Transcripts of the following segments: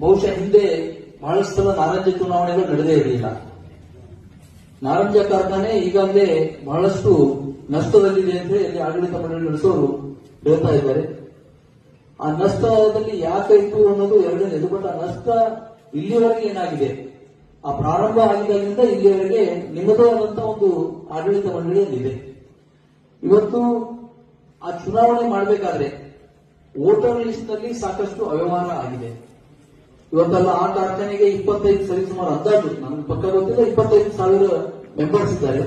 ಬಹುಶಃ ಹಿಂದೆ ಬಹಳಷ್ಟು ನಾರಂಜ ಚುನಾವಣೆಗಳು ನಡೆದೇ ಇರಲಿಲ್ಲ. ನಾರಂಜ ಕಾರ್ಖಾನೆ ಈಗಾಗಲೇ ಬಹಳಷ್ಟು ನಷ್ಟದಲ್ಲಿದೆ ಅಂತ ಇಲ್ಲಿ ಆಡಳಿತ ಮಂಡಳಿ ನಡೆಸೋರು ಹೇಳ್ತಾ ಇದ್ದಾರೆ. ಆ ನಷ್ಟದಲ್ಲಿ ಇತ್ತು ಅನ್ನೋದು ಎರಡನೇದು ಬಟ್ ಆ ನಷ್ಟ ಇಲ್ಲಿವರೆಗೆ ಏನಾಗಿದೆ? ಆ ಪ್ರಾರಂಭ ಆಗಿದ್ದರಿಂದ ಇಲ್ಲಿವರೆಗೆ ನಿಮ್ಮದೇ ಒಂದು ಆಡಳಿತ ಮಂಡಳಿಯಲ್ಲಿದೆ. ಇವತ್ತು ಆ ಚುನಾವಣೆ ಮಾಡಬೇಕಾದ್ರೆ ವೋಟರ್ ಲಿಸ್ಟ್ನಲ್ಲಿ ಸಾಕಷ್ಟು ಅವ್ಯವಹಾರ ಆಗಿದೆ. ಇವತ್ತೆಲ್ಲ ಆ ಕಾರ್ಖಾನೆಗೆ ಇಪ್ಪತ್ತೈದು ಸರಿ ಸುಮಾರು ಅಂದಾಜು ನಮ್ಗೆ ಪಕ್ಕ ಗೊತ್ತಿಲ್ಲ, ಇಪ್ಪತ್ತೈದು ಸಾವಿರ ಮೆಂಬರ್ಸ್ ಇದ್ದಾರೆ.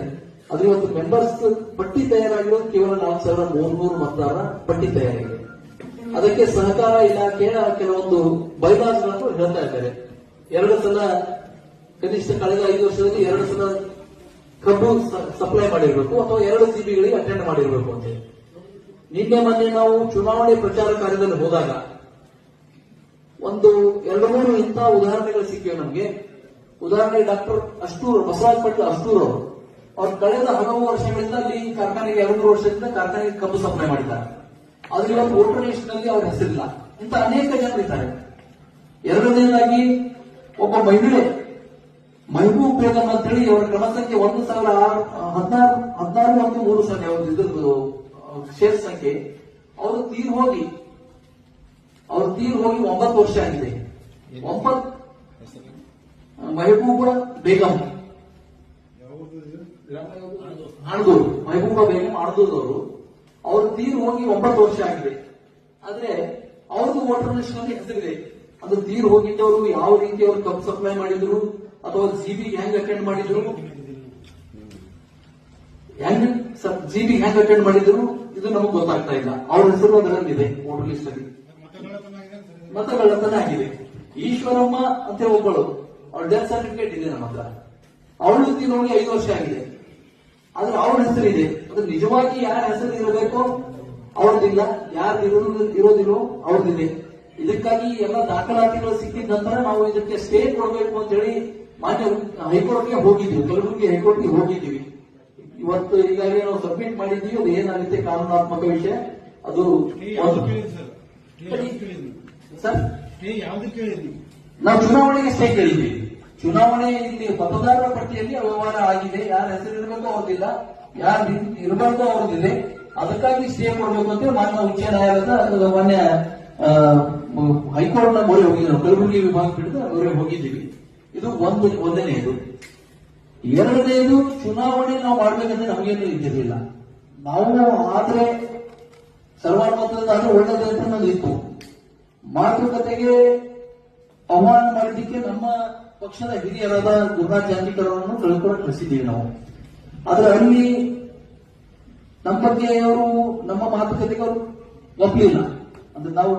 ಆದ್ರೆ ಇವತ್ತು ಮೆಂಬರ್ಸ್ ಪಟ್ಟಿ ತಯಾರಾಗಿರೋದು ಕೇವಲ ನಾಲ್ಕು ಸಾವಿರ ಮೂರ್ನೂರು ಮತದಾರ ಪಟ್ಟಿ ತಯಾರಾಗಿದೆ ಅದಕ್ಕೆ ಸಹಕಾರ ಇಲಾಖೆಯ ಕೆಲವೊಂದು ಬೈಲಾಸ್ಗಳನ್ನು ಹೇಳ್ತಾ ಇದ್ದಾರೆ. ಎರಡು ಸಲ ಕನಿಷ್ಠ ಕಳೆದ ಐದು ವರ್ಷದಲ್ಲಿ ಎರಡು ಸಲ ಕಬ್ಬು ಸಪ್ಲೈ ಮಾಡಿರಬೇಕು ಅಥವಾ ಎರಡು ಸಿಬಿಗಳಿಗೆ ಅಟೆಂಡ್ ಮಾಡಿರಬೇಕು ಅಂತ. ನಿನ್ನೆ ಮೊನ್ನೆ ನಾವು ಚುನಾವಣೆ ಪ್ರಚಾರ ಕಾರ್ಯದಲ್ಲಿ ಹೋದಾಗ ಒಂದು ಎರಡು ಮೂರು ಇಂತಹ ಉದಾಹರಣೆಗಳು ಸಿಕ್ಕಿವೆ ನಮಗೆ. ಉದಾಹರಣೆ ಡಾಕ್ಟರ್ ಅಷ್ಟೂರ್ ಬಸವರಾಜ ಪಟ್ಲ ಅಷ್ಟೂರ್ ಅವರು. ಅವ್ರು ಕಳೆದ ಹಲವು ವರ್ಷಗಳಿಂದ ಅಲ್ಲಿ ಕಾರ್ಖಾನೆಗೆ, ಎರಡು ಮೂರು ವರ್ಷದಿಂದ ಕಾರ್ಖಾನೆಗೆ ಕಬ್ಬು ಸಪ್ಲೈ ಮಾಡಿದ್ದಾರೆ. ಆದ್ರೆ ಇವತ್ತು ವೋಟರ್ ಲಿಸ್ಟ್ನಲ್ಲಿ ಅವ್ರ ಹೆಸರಿಲ್ಲ. ಇಂತ ಅನೇಕ ಜನರು ಇದ್ದಾರೆ. ಎರಡನೇದಾಗಿ ಒಬ್ಬ ಮಹಿಳೆ. ಮಹಬೂಬ್ ಬೇಗಂ ಅಂತ ಹೇಳಿ ಅವರ ಕ್ರಮ ಸಂಖ್ಯೆ ಒಂದು ಸಾವಿರ ಹದಿನಾರು ಹದಿನಾರು ಒಂದು ಮೂರು ಸಾವಿರ ಇದ್ರದ್ದು ಶೇರ್ ಸಂಖ್ಯೆ. ಅವರು ತೀರ್ ಹೋಗಿ ಅವ್ರು ತೀರ್ ಹೋಗಿ ಒಂಬತ್ತು ವರ್ಷ ಆಗಿದೆ. ಒಂಬತ್ ಮಹಬೂಬ ಬೇಗಂ. ಹಣದೂರು ಮಹಬೂಬ ಬೇಗಂ ಆಣದೂರವರು ಅವರು. ತೀರ್ ಹೋಗಿ ಒಂಬತ್ತು ವರ್ಷ ಆಗಿದೆ. ಆದ್ರೆ ಅವ್ರದ್ದು ವಾಟರ್ ಲಿಸ್ಟ್ನಲ್ಲಿ ಹೆಸರಿದೆ. ಅದು ತೀರ್ ಹೋಗಿದ್ದವರು ಯಾವ ರೀತಿ ಅವರು ಕಪ್ ಸಪ್ಲೈ ಮಾಡಿದ್ರು ಅಥವಾ ಜಿಬಿ ಹೆಂಗ್ ಅಟೆಂಡ್ ಮಾಡಿದ್ರು? ಹೆಂಗ್ ಜಿಬಿ ಹೆಂಗ್ ಅಟೆಂಡ್ ಮಾಡಿದ್ರು? ಇದು ನಮಗೆ ಗೊತ್ತಾಗ್ತಾ ಇಲ್ಲ. ಅವ್ರ ಹೆಸರು ಅದರಲ್ಲಿದೆ ವೋಟರ್ ಲಿಸ್ಟ್ ಅಲ್ಲಿ. ಮತಗಳ್ಳತನ ಆಗಿದೆ. ಈಶ್ವರಮ್ಮ ಅಂತ ಒಬ್ಬಳು. ಅವಳ ಡೆತ್ ಸರ್ಟಿಫಿಕೇಟ್ ಇದೆ ನಮ್ಮ ಹತ್ರ. ಅವಳು ನೋಡಿ ಐದು ವರ್ಷ ಆಗಿದೆ. ಆದ್ರೆ ಅವಳ ಹೆಸರಿದೆ. ಅದು ನಿಜವಾಗಿ ಯಾರ ಹೆಸರು ಇರಬೇಕು? ಅವ್ರದ್ದಿಲ್ಲ ಯಾರು ಇರೋದು ಇರೋದಿಲ್ಲೋ ಅವ್ರದ್ದಿದೆ ಇದಕ್ಕಾಗಿ ಎಲ್ಲ ದಾಖಲಾತಿಗಳು ಸಿಕ್ಕಿದ ನಂತರ ನಾವು ಇದಕ್ಕೆ ಸ್ಟೇ ಕೊಡಬೇಕು ಅಂತ ಹೇಳಿ ಮಾನ್ಯ ಹೈಕೋರ್ಟ್ಗೆ ಹೋಗಿದ್ವಿ. ಕಲಬುರಗಿ ಹೈಕೋರ್ಟ್ಗೆ ಹೋಗಿದ್ದೀವಿ ಇವತ್ತು ಈಗಾಗಲೇ ನಾವು ಸಬ್ಮಿಟ್ ಮಾಡಿದ್ದೀವಿ. ಅದು ಏನಾಗುತ್ತೆ ಕಾನೂನಾತ್ಮಕ ವಿಷಯ? ಅದು ಸರ್ ನಾವು ಚುನಾವಣೆಗೆ ಸ್ಟೇ ಕೇಳಿದ್ವಿ. ಚುನಾವಣೆ ಇಲ್ಲಿ ಮತದಾರರ ಪಟ್ಟಿಯಲ್ಲಿ ಅವ್ಯವಹಾರ ಆಗಿದೆ. ಯಾರ ಹೆಸರು ಇರಬೇಕು ಅವ್ರದಿಲ್ಲ ಯಾರು ಇರಬಾರ್ದು ಅವ್ರದ್ದಿದೆ. ಅದಕ್ಕಾಗಿ ಸ್ಟೇ ಕೊಡಬೇಕು ಅಂತ ಮಾನ್ಯ ಉಚ್ಚ ನ್ಯಾಯಾಲಯದ ಮಾನ್ಯ ಹೈಕೋರ್ಟ್ನ ಮೊರೆ ಹೋಗಿದ್ರು. ಕಲಬುರಗಿ ವಿಭಾಗ ಪೀಠದ ಅವರೇ ಹೋಗಿದ್ದೀವಿ. ಇದು ಒಂದು ಒಂದನೆಯದು. ಎರಡನೆಯದು ಚುನಾವಣೆ ನಾವು ಮಾಡ್ಬೇಕಂದ್ರೆ ನಮಗೇನು ಇದ್ದಿರಲಿಲ್ಲ. ನಾವು ಆದ್ರೆ ಸರ್ವಾನುಮತದಿಂದ ಆದ್ರೆ ಒಳ್ಳೇದು ಅಂತ ನನಗಿತ್ತು ಮಾತುಕತೆಗೆ ಆಹ್ವಾನ ಮಾಡಿದ್ದಕ್ಕೆ ನಮ್ಮ ಪಕ್ಷದ ಹಿರಿಯರಾದ ಗುರುರಾಜ್ ಜಾಂಜಿಕರ್ ಅವರನ್ನು ಕಳ್ಕೊಂಡು ಕಳಿಸಿದ್ದೀವಿ ನಾವು. ಆದ್ರೆ ಅಲ್ಲಿ ನಮ್ಮ ಬಗ್ಗೆ ಅವರು, ನಮ್ಮ ಮಾತುಕತೆಗೆ ಅವರು ಒಪ್ಪಲಿಲ್ಲ. ಅಂದ್ರೆ ನಾವು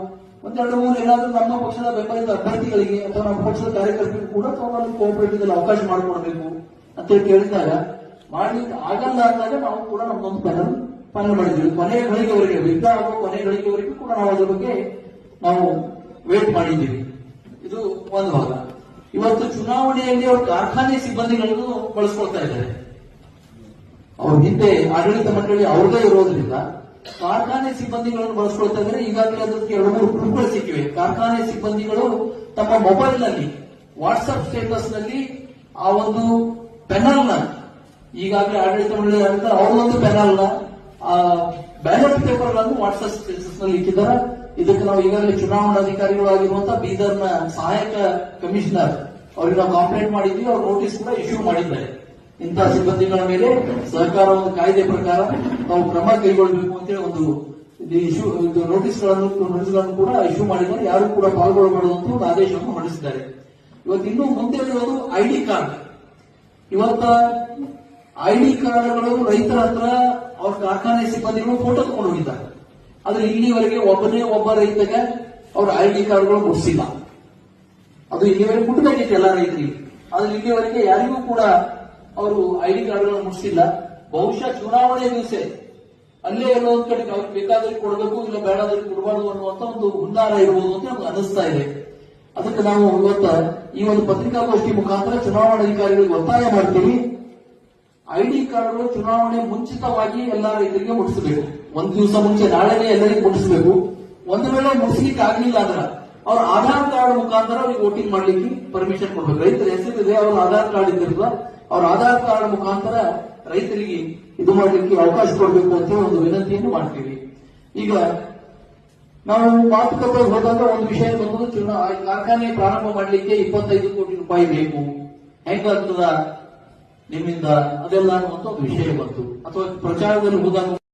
ಒಂದೆರಡು ಮೂರು ಏನಾದರೂ ನಮ್ಮ ಪಕ್ಷದ ಬೆಂಬಲಿತ ಅಭ್ಯರ್ಥಿಗಳಿಗೆ ಅಥವಾ ನಮ್ಮ ಪಕ್ಷದ ಕಾರ್ಯಕರ್ತರಿಗೆ ಕೂಡ ಕೋಆಪರೇಟಿವ್ ಅವಕಾಶ ಮಾಡಿಕೊಡ್ಬೇಕು ಅಂತ ಹೇಳಿ ಕೇಳಿದಾಗ, ಮಾಡ್ಲಿಕ್ಕೆ ಆಗಲ್ಲ ಅಂದಾಗ ನಾವು ಕೂಡ ನಮ್ಮ ಪ್ಯಾನಲ್ ಪ್ಯಾನಲ್ ಮಾಡಿದ್ವಿ. ಕೊನೆಯ ಗಳಿಗೆವರೆಗೆ ಯುದ್ಧ ಆಗುವ ಕೊನೆಯ ಗಳಿಗೆವರೆಗೂ ಕೂಡ ನಾವು ಅದರ ಬಗ್ಗೆ ನಾವು ವೇಟ್ ಮಾಡಿದ್ದೀವಿ. ಇದು ಒಂದು ಭಾಗ. ಇವತ್ತು ಚುನಾವಣೆಯಲ್ಲಿ ಅವರು ಕಾರ್ಖಾನೆ ಸಿಬ್ಬಂದಿಗಳನ್ನು ಬಳಸ್ಕೊಳ್ತಾ ಇದ್ದಾರೆ. ಅವ್ರ ಹಿಂದೆ ಆಡಳಿತ ಮಂಡಳಿ ಅವ್ರದೇ ಇರೋದ್ರಿಂದ ಕಾರ್ಖಾನೆ ಸಿಬ್ಬಂದಿಗಳನ್ನು ಬಳಸ್ಕೊಳ್ತಾ ಇದ್ದಾರೆ. ಈಗಾಗಲೇ ಅದಕ್ಕೆ ಎರಡು ಮೂರು ಪ್ರೂಫ್ಗಳು ಸಿಕ್ಕಿವೆ. ಕಾರ್ಖಾನೆ ಸಿಬ್ಬಂದಿಗಳು ತಮ್ಮ ಮೊಬೈಲ್ನಲ್ಲಿ ವಾಟ್ಸ್ಆಪ್ ಸ್ಟೇಟಸ್ನಲ್ಲಿ ಆ ಒಂದು ಪೆನಲ್ನ ಈಗಾಗಲೇ ಆಡಳಿತ ಮಂಡಳಿ ಅವರೊಂದು ಪೆನಲ್ನ ಬ್ಯಾಲೆಟ್ ಪೇಪರ್ಗಳನ್ನು ವಾಟ್ಸ್ಆಪ್ನಲ್ಲಿ ಇಟ್ಟಿದ್ದಾರೆ. ಇದಕ್ಕೆ ನಾವು ಈಗಾಗಲೇ ಚುನಾವಣಾಧಿಕಾರಿಗಳಾಗಿರುವಂತಹ ಬೀದರ್ನ ಸಹಾಯಕ ಕಮಿಷನರ್ ಅವರಿಗೆ ನಾವು ಕಂಪ್ಲೇಂಟ್ ಮಾಡಿದ್ವಿ. ಅವ್ರು ನೋಟಿಸ್ ಕೂಡ ಇಶ್ಯೂ ಮಾಡಿದ್ದಾರೆ. ಇಂತಹ ಸಿಬ್ಬಂದಿಗಳ ಮೇಲೆ ಸರ್ಕಾರ ಒಂದು ಕಾಯ್ದೆ ಪ್ರಕಾರ ನಾವು ಕ್ರಮ ಕೈಗೊಳ್ಳಬೇಕು ಅಂತೇಳಿ ಒಂದು ಇಶ್ಯೂ ನೋಟಿಸ್ಗಳನ್ನು ನೋಟಿಸ್ಗಳನ್ನು ಕೂಡ ಇಶ್ಯೂ ಮಾಡಿದ್ದಾರೆ. ಯಾರು ಕೂಡ ಪಾಲ್ಗೊಳ್ಳಬಾರದು ಅಂತ ಒಂದು ಆದೇಶವನ್ನು ಹೊರಡಿಸಿದ್ದಾರೆ. ಇವತ್ತು ಇನ್ನೂ ಮುಂದೆ ಇರೋದು ಐಡಿ ಕಾರ್ಡ್ ಇವತ್ತ ಐಡಿ ಕಾರ್ಡ್ಗಳು ರೈತರ ಹತ್ರ ಅವ್ರ ಕಾರ್ಖಾನೆ ಸಿಬ್ಬಂದಿಗಳು ಫೋಟೋ ತಗೊಂಡು ಹೋಗಿದ್ದಾರೆ. ಆದ್ರೆ ಇಲ್ಲಿವರೆಗೆ ಒಬ್ಬನೇ ಒಬ್ಬ ರೈತಗೆ ಅವ್ರ ಐ ಡಿ ಕಾರ್ಡ್ಗಳು ಮುಟ್ಟಿಸಿಲ್ಲ ಅದು ಇಲ್ಲಿವರೆಗೆ ಮುಟ್ಟಬೇಕಿತ್ತು ಎಲ್ಲ ರೈತರಿಗೆ. ಆದ್ರೆ ಇಲ್ಲಿವರೆಗೆ ಯಾರಿಗೂ ಕೂಡ ಅವರು ಐ ಡಿ ಕಾರ್ಡ್ಗಳನ್ನು ಮುಟ್ಟಿಸಿಲ್ಲ ಬಹುಶಃ ಚುನಾವಣೆ ದಿವಸ ಅಲ್ಲೇ ಎಲ್ಲೋ ಕಡೆ ಅವ್ರಿಗೆ ಬೇಕಾದ್ರೆ ಕೊಡಬೇಕು, ಇಲ್ಲ ಬೇಡಾದ್ರೆ ಕೊಡಬಾರ್ದು ಅನ್ನುವಂತ ಒಂದು ಹುನ್ನಾರ ಇರಬಹುದು ಅಂತ ನಮ್ಗೆ ಅನಿಸ್ತಾ ಇದೆ. ಅದಕ್ಕೆ ನಾವು ಇವತ್ತ ಈ ಒಂದು ಪತ್ರಿಕಾಗೋಷ್ಠಿ ಮುಖಾಂತರ ಚುನಾವಣಾಧಿಕಾರಿಗಳಿಗೆ ಒತ್ತಾಯ ಮಾಡ್ತೀವಿ. ಐಡಿ ಕಾರ್ಡ್ಗಳು ಚುನಾವಣೆ ಮುಂಚಿತವಾಗಿ ಎಲ್ಲಾ ರೈತರಿಗೆ ಮುಟ್ಟಿಸಬೇಕು. ಒಂದ್ ದಿವಸ ಮುಂಚೆ, ನಾಳೆನೇ ಎಲ್ಲರಿಗೂ ಮುಟ್ಟಿಸಬೇಕು. ಒಂದು ವೇಳೆ ಮುಟ್ಟಿಸ್ಲಿಕ್ಕೆ ಆಗ್ಲಿಲ್ಲ ಅಂದ್ರ, ಅವ್ರ ಆಧಾರ್ ಕಾರ್ಡ್ ಮುಖಾಂತರ ಅವ್ರಿಗೆ ವೋಟಿಂಗ್ ಮಾಡ್ಲಿಕ್ಕೆ ಪರ್ಮಿಷನ್ ಕೊಡ್ಬೇಕು. ರೈತರ ಹೆಸರಿದೆ, ಅವ್ರ ಆಧಾರ್ ಕಾರ್ಡ್ ಇದ್ದಿರ್ತದ, ಅವ್ರ ಆಧಾರ್ ಕಾರ್ಡ್ ಮುಖಾಂತರ ರೈತರಿಗೆ ಇದು ಮಾಡ್ಲಿಕ್ಕೆ ಅವಕಾಶ ಕೊಡಬೇಕು ಅಂತ ಒಂದು ವಿನಂತಿಯನ್ನು ಮಾಡ್ತೀವಿ. ಈಗ ನಾವು ಮಾತುಕತೆ ಹೋದಾಗ ಒಂದು ವಿಷಯ ಬಂದು ಕಾರ್ಖಾನೆ ಪ್ರಾರಂಭ ಮಾಡ್ಲಿಕ್ಕೆ ಇಪ್ಪತ್ತೈದು ಕೋಟಿ ರೂಪಾಯಿ ಬೇಕು. ಹೆಂಗಾಗ್ತದ ನಿಮ್ಮಿಂದ ಅದೆಲ್ಲ ಅನ್ನುವಂತ ಒಂದು ವಿಷಯ ಬಂತು. ಅಥವಾ ಪ್ರಚಾರದಲ್ಲಿ ಹೋದಾಗ